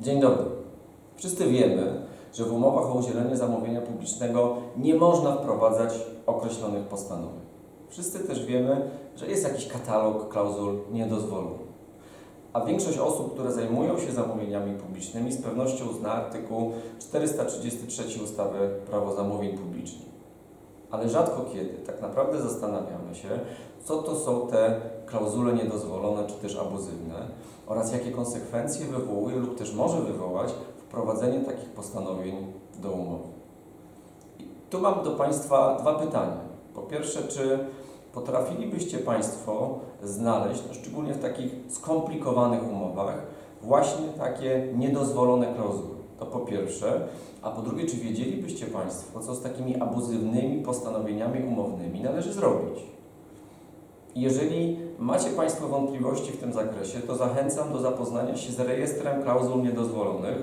Dzień dobry. Wszyscy wiemy, że w umowach o udzielenie zamówienia publicznego nie można wprowadzać określonych postanowień. Wszyscy też wiemy, że jest jakiś katalog klauzul niedozwolonych. A większość osób, które zajmują się zamówieniami publicznymi, z pewnością zna artykuł 433 ustawy Prawo zamówień publicznych. Ale rzadko kiedy tak naprawdę zastanawiamy się, co to są te klauzule niedozwolone czy też abuzywne oraz jakie konsekwencje wywołuje lub też może wywołać wprowadzenie takich postanowień do umowy. I tu mam do Państwa dwa pytania. Po pierwsze, czy potrafilibyście Państwo znaleźć, no szczególnie w takich skomplikowanych umowach, właśnie takie niedozwolone klauzuły? To po pierwsze. A po drugie, czy wiedzielibyście Państwo, co z takimi abuzywnymi postanowieniami umownymi należy zrobić? Jeżeli macie Państwo wątpliwości w tym zakresie, to zachęcam do zapoznania się z rejestrem klauzul niedozwolonych,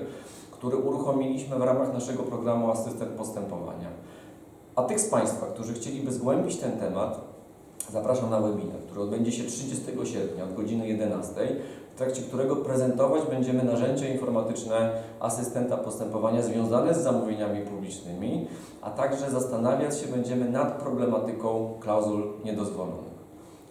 który uruchomiliśmy w ramach naszego programu Asystent Postępowania. A tych z Państwa, którzy chcieliby zgłębić ten temat, zapraszam na webinar, który odbędzie się 30 sierpnia od godziny 11, w trakcie którego prezentować będziemy narzędzia informatyczne asystenta postępowania związane z zamówieniami publicznymi, a także zastanawiać się będziemy nad problematyką klauzul niedozwolonych.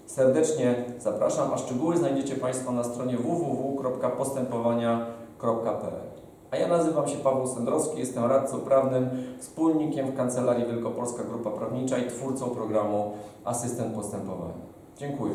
Serdecznie zapraszam, a szczegóły znajdziecie Państwo na stronie www.postępowania.pl. A ja nazywam się Paweł Sędrowski, jestem radcą prawnym, wspólnikiem w Kancelarii Wielkopolska Grupa Prawnicza i twórcą programu Asystent Postępowania. Dziękuję.